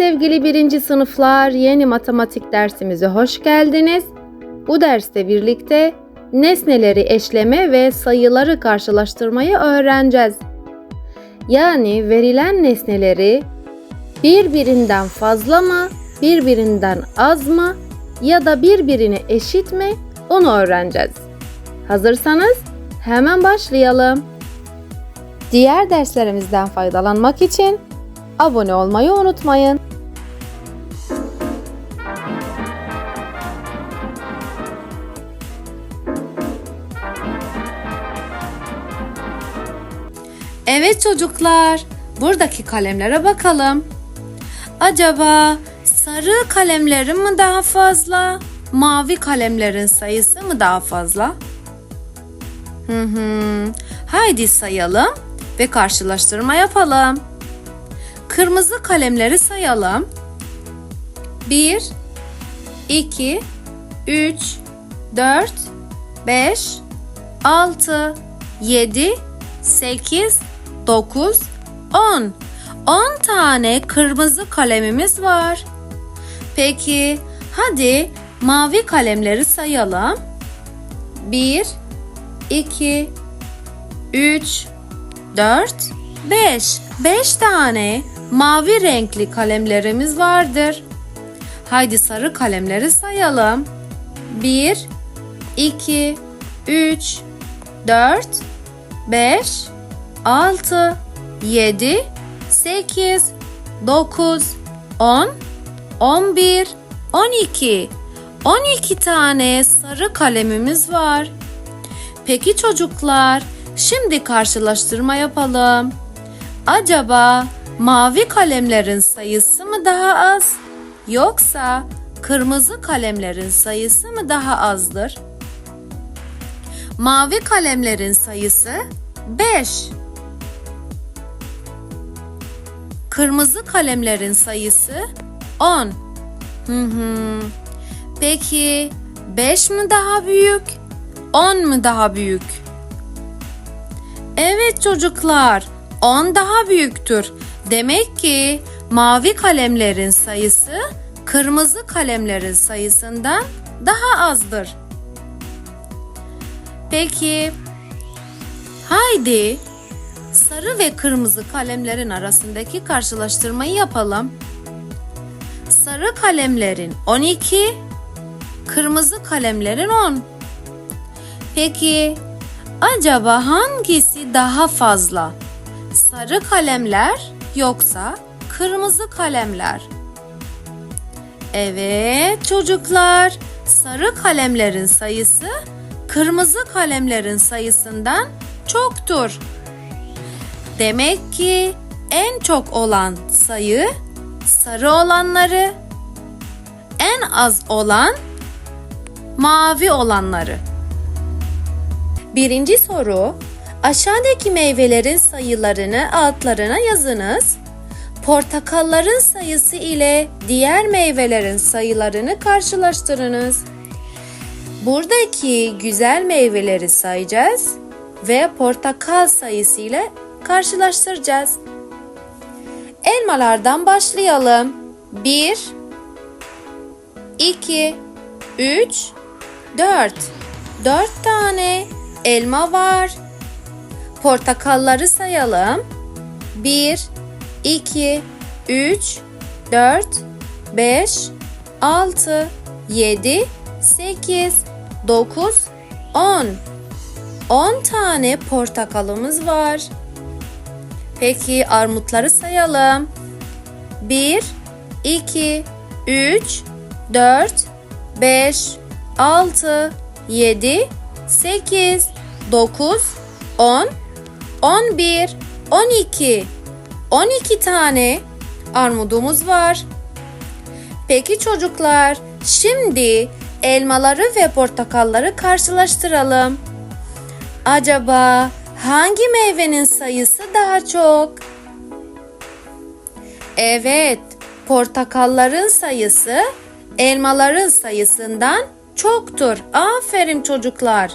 sevgili birinci sınıflar, yeni matematik dersimize hoş geldiniz. Bu derste birlikte nesneleri eşleme ve sayıları karşılaştırmayı öğreneceğiz. Yani verilen nesneleri birbirinden fazla mı, birbirinden az mı ya da birbirine eşit mi onu öğreneceğiz. Hazırsanız hemen başlayalım. Diğer derslerimizden faydalanmak için abone olmayı unutmayın. Evet çocuklar, buradaki kalemlere bakalım. Acaba sarı kalemlerin mi daha fazla, mavi kalemlerin sayısı mı daha fazla? Hı hı. Haydi sayalım ve karşılaştırma yapalım. Kırmızı kalemleri sayalım. 1 2 3 4 5 6 7 8 9 10 10 tane kırmızı kalemimiz var. Peki hadi mavi kalemleri sayalım. 1 2 3 4 5 5 tane mavi renkli kalemlerimiz vardır. Haydi sarı kalemleri sayalım. 1 2 3 4 5 6 7 8 9 10 11 12 12 tane sarı kalemimiz var. Peki çocuklar, şimdi karşılaştırma yapalım. Acaba mavi kalemlerin sayısı mı daha az yoksa kırmızı kalemlerin sayısı mı daha azdır? Mavi kalemlerin sayısı 5. Kırmızı kalemlerin sayısı 10. Hı hı. Peki 5 mi daha büyük? 10 mu daha büyük? Evet çocuklar, 10 daha büyüktür. Demek ki mavi kalemlerin sayısı kırmızı kalemlerin sayısından daha azdır. Peki haydi sarı ve kırmızı kalemlerin arasındaki karşılaştırmayı yapalım. Sarı kalemlerin 12, kırmızı kalemlerin 10. Peki acaba hangisi daha fazla? Sarı kalemler yoksa kırmızı kalemler? Evet çocuklar, sarı kalemlerin sayısı kırmızı kalemlerin sayısından çoktur. Demek ki en çok olan sayı sarı olanları, en az olan mavi olanları. Birinci soru, aşağıdaki meyvelerin sayılarını altlarına yazınız. Portakalların sayısı ile diğer meyvelerin sayılarını karşılaştırınız. Buradaki güzel meyveleri sayacağız ve portakal sayısı ile karşılaştıracağız. Elmalardan başlayalım. 1 2 3 4 4 tane elma var. Portakalları sayalım. 1 2 3 4 5 6 7 8 9 10 10 tane portakalımız var. Peki armutları sayalım. 1 2 3 4 5 6 7 8 9 10 11 12 12 tane armudumuz var. Peki çocuklar, şimdi elmaları ve portakalları karşılaştıralım. Acaba hangi meyvenin sayısı daha çok? Evet, portakalların sayısı elmaların sayısından çoktur. Aferin çocuklar.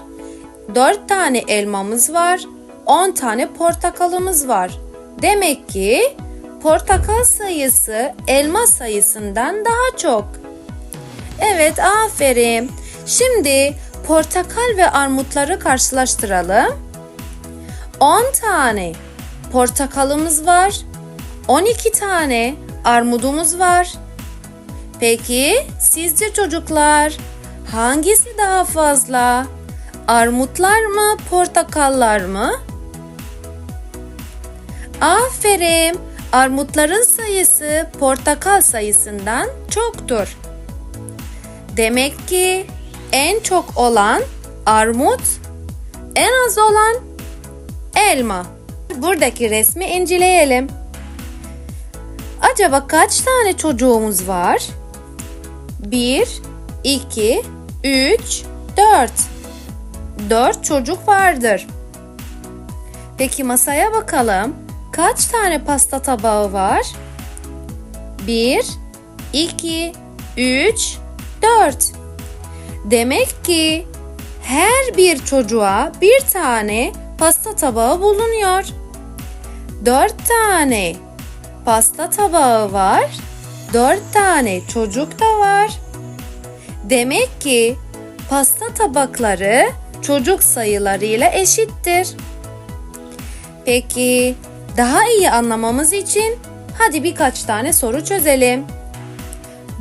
4 tane elmamız var, 10 tane portakalımız var. Demek ki portakal sayısı elma sayısından daha çok. Evet, aferin. Şimdi portakal ve armutları karşılaştıralım. 10 tane portakalımız var. 12 tane armudumuz var. Peki sizce çocuklar hangisi daha fazla? Armutlar mı, portakallar mı? Aferin. Armutların sayısı portakal sayısından çoktur. Demek ki en çok olan armut, en az olan elma. Buradaki resmi inceleyelim. Acaba kaç tane çocuğumuz var? 1, 2, 3, 4. 4 çocuk vardır. Peki masaya bakalım. Kaç tane pasta tabağı var? 1, 2, 3, 4. Demek ki her bir çocuğa bir tane pasta tabağı bulunuyor. 4 tane pasta tabağı var. 4 tane çocuk da var. Demek ki pasta tabakları çocuk sayılarıyla eşittir. Peki daha iyi anlamamız için hadi birkaç tane soru çözelim.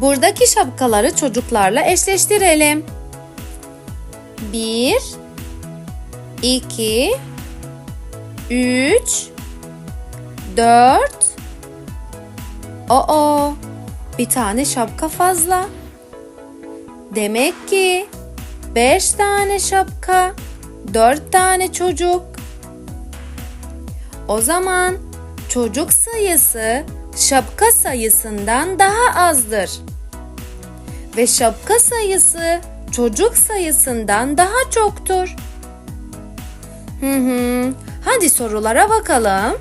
Buradaki şapkaları çocuklarla eşleştirelim. 1 2 3 4 Oo, bir tane şapka fazla. Demek ki 5 tane şapka, 4 tane çocuk. O zaman çocuk sayısı şapka sayısından daha azdır. Ve şapka sayısı çocuk sayısından daha çoktur. Hı hı. Hadi sorulara bakalım.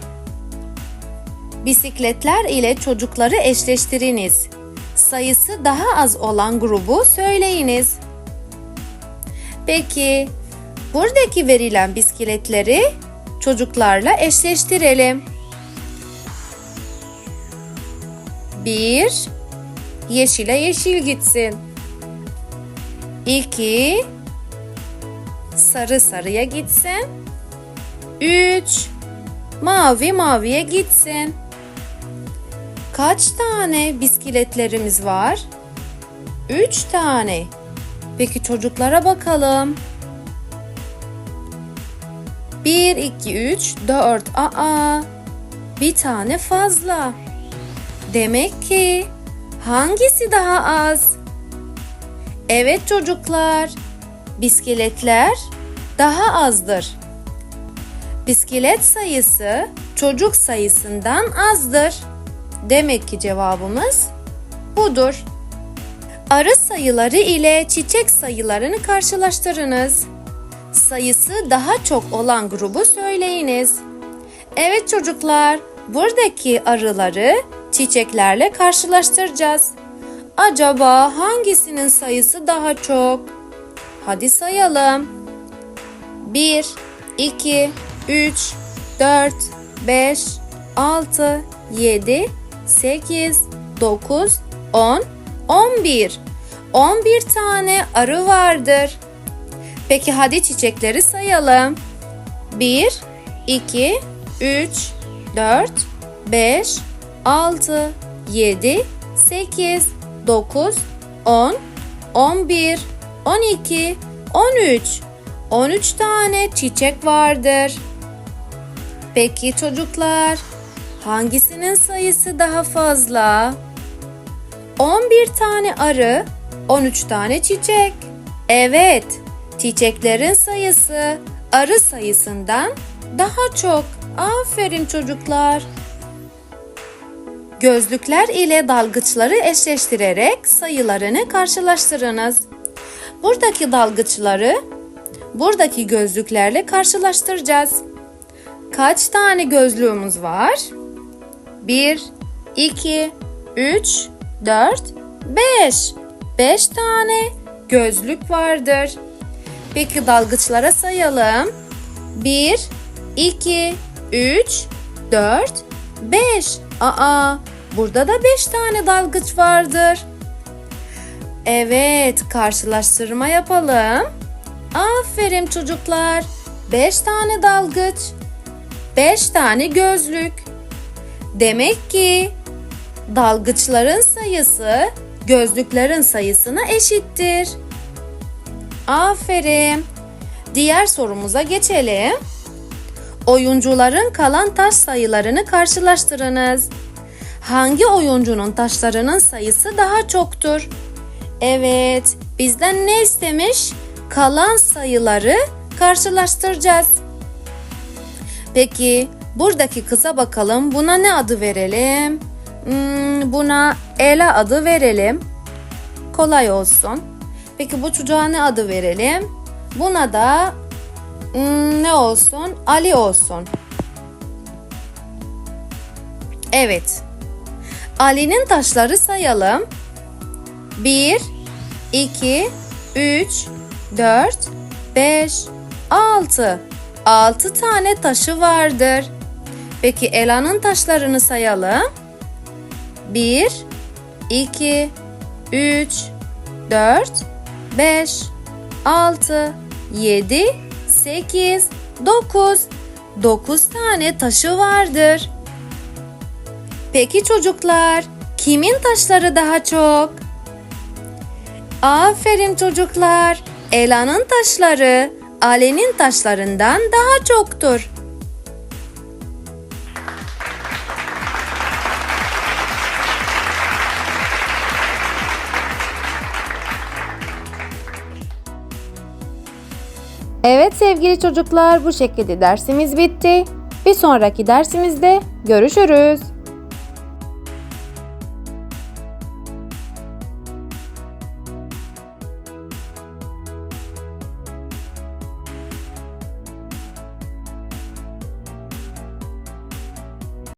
Bisikletler ile çocukları eşleştiriniz. Sayısı daha az olan grubu söyleyiniz. Peki, buradaki verilen bisikletleri çocuklarla eşleştirelim. 1 Yeşile yeşil gitsin. 2 Sarı sarıya gitsin. 3 Mavi maviye gitsin. Kaç tane bisikletlerimiz var? 3 tane. Peki çocuklara bakalım. 1, 2, 3, 4. Aa, bir tane fazla. Demek ki hangisi daha az? Evet çocuklar, bisikletler daha azdır. Bisiklet sayısı çocuk sayısından azdır. Demek ki cevabımız budur. Arı sayıları ile çiçek sayılarını karşılaştırınız. Sayısı daha çok olan grubu söyleyiniz. Evet çocuklar, buradaki arıları çiçeklerle karşılaştıracağız. Acaba hangisinin sayısı daha çok? Hadi sayalım. 1, 2, 3, 4, 5, 6, 7, 8, 9, 10, 11. 11 tane arı vardır. Peki hadi çiçekleri sayalım. 1, 2, 3, 4, 5, 6, 7, 8, 9, 10, 11, 12, 13. 13 tane çiçek vardır. Peki çocuklar, hangisinin sayısı daha fazla? 11 tane arı, 13 tane çiçek. Evet, çiçeklerin sayısı arı sayısından daha çok. Aferin çocuklar. Gözlükler ile dalgıçları eşleştirerek sayılarını karşılaştırınız. Buradaki dalgıçları buradaki gözlüklerle karşılaştıracağız. Kaç tane gözlüğümüz var? 1, 2, 3, 4, 5. 5 tane gözlük vardır. Peki dalgıçlara sayalım. 1, 2, 3, 4, 5. Aa, burada da beş tane dalgıç vardır. Evet, karşılaştırma yapalım. Aferin çocuklar. Beş tane dalgıç. Beş tane gözlük. Demek ki dalgıçların sayısı gözlüklerin sayısına eşittir. Aferin. Diğer sorumuza geçelim. Oyuncuların kalan taş sayılarını karşılaştırınız. Hangi oyuncunun taşlarının sayısı daha çoktur? Evet, bizden ne istemiş? Kalan sayıları karşılaştıracağız. Peki, buradaki kıza bakalım. Buna ne adı verelim? Hmm, buna Ela adı verelim. Kolay olsun. Peki bu çocuğa ne adı verelim? Buna da hmm, ne olsun? Ali olsun. Evet. Ali'nin taşları sayalım. 1, 2, 3, 4, 5, 6. 6 tane taşı vardır. Peki Ela'nın taşlarını sayalım. 1, 2, 3, 4, 5, 6, 7, 8, 9. 9 tane taşı vardır. Peki çocuklar, kimin taşları daha çok? Aferin çocuklar. Ela'nın taşları Ali'nin taşlarından daha çoktur. Evet sevgili çocuklar bu şekilde dersimiz bitti. Bir sonraki dersimizde görüşürüz.